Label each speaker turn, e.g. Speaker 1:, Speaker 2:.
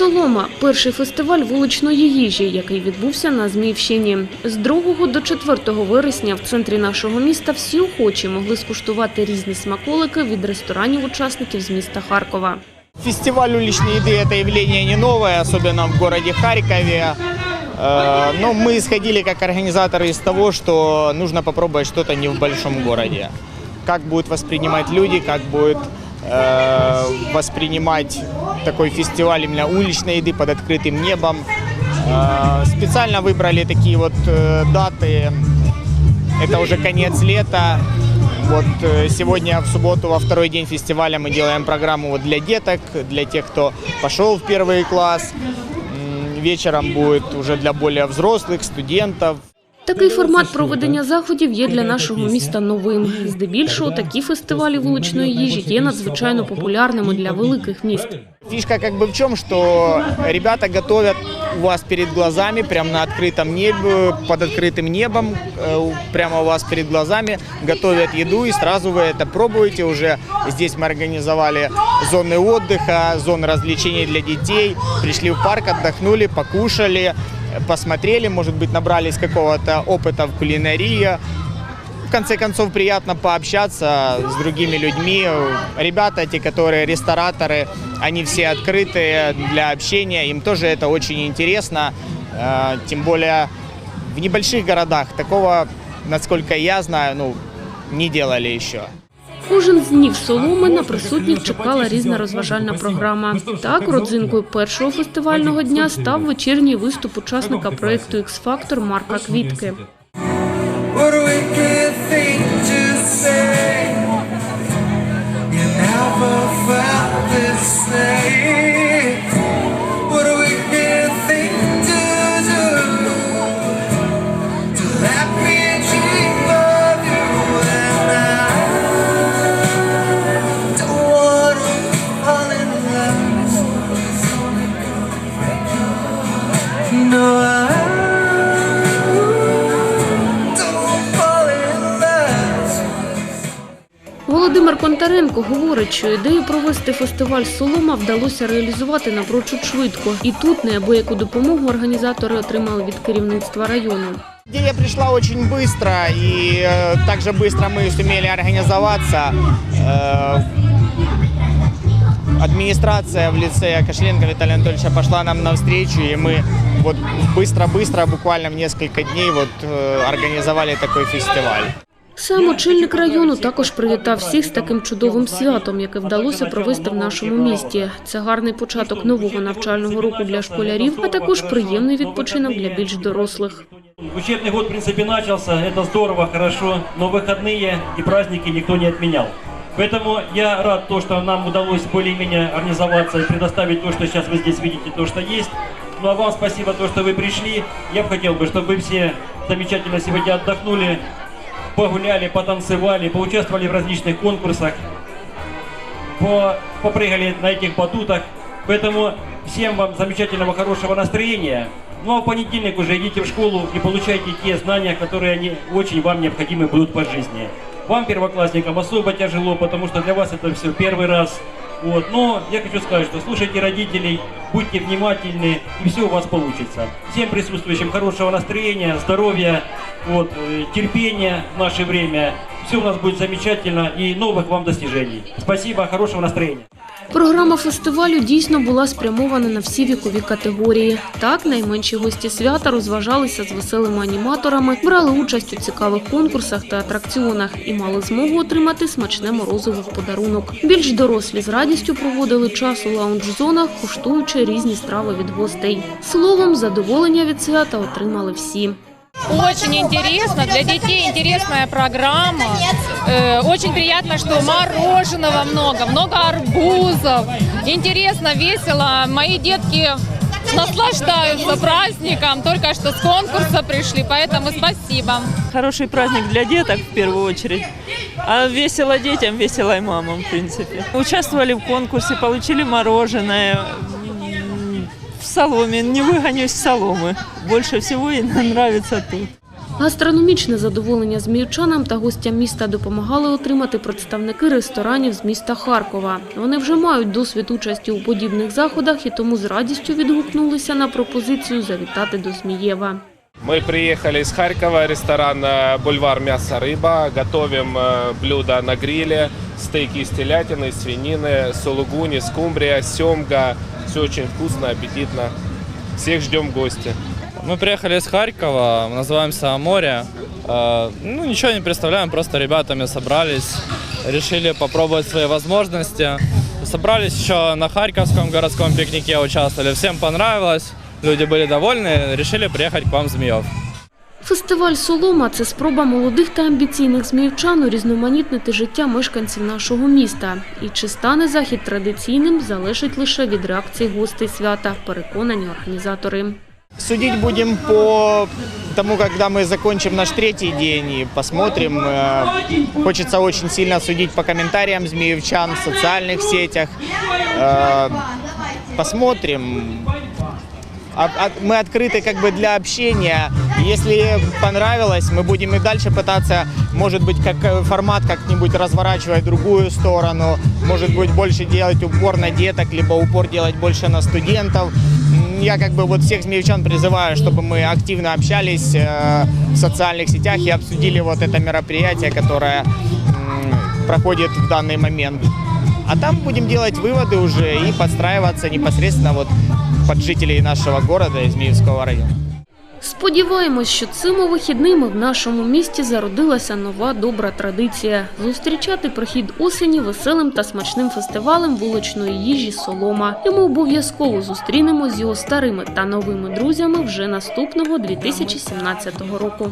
Speaker 1: Солома перший фестиваль вуличної їжі, який відбувся на Зміївщині. З 2 до 4 вересня в центрі нашого міста всі охочі могли скуштувати різні смаколики від ресторанів учасників з міста Харкова.
Speaker 2: Фестиваль уличной еды – это явление не новое, особенно в городе Харькове. Э, Но мы исходили как организаторы из того, что нужно попробовать что-то не в большом городе. Как будут воспринимать люди, как будет э, воспринимать такой фестиваль именно уличной еды под открытым небом. Э, Специально выбрали такие вот э, даты. Это уже конец лета. Вот э, сегодня в субботу, во второй день фестиваля, мы делаем программу вот для деток, для тех, кто пошел в первый класс. Вечером будет уже для более взрослых, студентов.
Speaker 1: Такий формат проведення заходів є для нашого міста новим. Здебільшого такі фестивалі вуличної їжі є надзвичайно популярними для великих міст.
Speaker 2: Фишка как бы в чем, что ребята готовят у вас перед глазами, прямо на открытом небе, под открытым небом, э, прямо у вас перед глазами, готовят еду и сразу вы это пробуете уже. Здесь мы организовали зоны отдыха, зоны развлечений для детей, пришли в парк, отдохнули, покушали, Посмотрели, может быть, набрались какого-то опыта в кулинарии, в конце концов, приятно пообщаться с другими людьми. Ребята, те, которые рестораторы, они все открытые для общения. Им тоже это очень интересно. Э, Тем более в небольших городах такого, насколько я знаю, ну, не делали еще.
Speaker 1: Кожен з днів соломи на присутніх чекала різна розважальна програма. Так, родзинкою першого фестивального дня став вечірній виступ учасника проєкту «Х-Фактор» Марка Квітки.
Speaker 3: Never felt this way.
Speaker 1: Володимир Контаренко говорить, що ідею провести фестиваль «Солома» вдалося реалізувати напрочуд швидко. І тут неабияку допомогу організатори отримали від керівництва району.
Speaker 2: Идея пришла очень быстро, и э, также быстро мы сумели организоваться. Э, администрация в лице Кошеленко Виталия Анатольевича пошла нам навстречу, и мы вот быстро-быстро, буквально в несколько дней вот э, организовали такой фестиваль.
Speaker 1: Сам очільник району також привітав всіх з таким чудовим святом, яке вдалося провести в нашому місті. Це гарний початок нового навчального року для школярів, а також приємний відпочинок для більш дорослих.
Speaker 4: Учебный год, в принципе, начался, это здорово, хорошо, но выходные и праздники никто не отменял. Поэтому я рад, то, что нам удалось более-менее организоваться и предоставить то, что сейчас вы здесь видите, то, что есть. Ну а вам спасибо, то, что вы пришли. Я бы хотел бы, чтобы вы все замечательно сегодня отдохнули, погуляли, потанцевали, поучаствовали в различных конкурсах, по- попрыгали на этих батутах. Поэтому всем вам замечательного, хорошего настроения. Ну а в понедельник уже идите в школу и получайте те знания, которые они очень вам необходимы будут по жизни. Вам, первоклассникам, особо тяжело, потому что для вас это все первый раз. Вот. Но я хочу сказать, что слушайте родителей, будьте внимательны, и все у вас получится. Всем присутствующим хорошего настроения, здоровья, вот, э, терпения в наше время. Все у нас будет замечательно и новых вам достижений. Спасибо, хорошего настроения.
Speaker 1: Програма фестивалю дійсно була спрямована на всі вікові категорії. Так, найменші гості свята розважалися з веселими аніматорами, брали участь у цікавих конкурсах та атракціонах і мали змогу отримати смачне морозиво в подарунок. Більш дорослі з радістю проводили час у лаунж-зонах, куштуючи різні страви від гостей. Словом, задоволення від свята отримали всі.
Speaker 5: Очень интересно, для детей интересная программа. Э, Очень приятно, что мороженого много, много арбузов. Интересно, весело. Мои детки наслаждаются праздником, только что с конкурса пришли, поэтому спасибо.
Speaker 6: Хороший праздник для деток в первую очередь. А весело детям, весело и мамам, в принципе. Участвовали в конкурсе, получили мороженое М, В соломе, не выгонюсь с соломы. Больше всего и нравится тут.
Speaker 1: Гастрономічне задоволення зміївчанам та гостям міста допомагали отримати представники ресторанів з міста Харкова. Вони вже мають досвід участі у подібних заходах і тому з радістю відгукнулися на пропозицію завітати до Змієва.
Speaker 7: Мы приехали из Харькова, ресторан э, «Бульвар мясо рыба». Готовим э, блюда на гриле, Стейки из телятины, свинины, сулугуни, скумбрия, семга. Все очень вкусно, аппетитно. Всех ждем гости.
Speaker 8: Мы приехали из Харькова, называемся Море. Э, Ну, ничего не представляем, просто ребятами собрались, решили попробовать свои возможности. Собрались еще на Харьковском городском пикнике, участвовали. Всем понравилось, люди были довольны, решили приехать к вам Змеев.
Speaker 1: Фестиваль «Солома» – це спроба молодих та амбіційних зміївчан урізноманітнити життя мешканців нашого міста. І чи стане захід традиційним, залежить лише від реакції гостей свята, переконані організатори.
Speaker 2: Судить будем по тому, когда мы закончим наш третий день и посмотрим. Э, Хочется очень сильно судить по комментариям змеевчан в социальных сетях. Э, Посмотрим. А- а- Мы открыты как бы для общения. Если понравилось, мы будем и дальше пытаться, может быть, как э, формат как-нибудь разворачивать другую сторону, может быть, больше делать упор на деток, либо упор делать больше на студентов. Я как бы вот всех змеевчан призываю, чтобы мы активно общались э, в социальных сетях и обсудили вот это мероприятие, которое проходит в данный момент. А там будем делать выводы уже и подстраиваться непосредственно вот под жителей нашего города Измеевского района.
Speaker 1: Сподіваємось, що цими вихідними в нашому місті зародилася нова добра традиція – зустрічати прихід осені веселим та смачним фестивалем вуличної їжі «Солома». І ми обов'язково зустрінемось з його старими та новими друзями вже наступного 2017 року.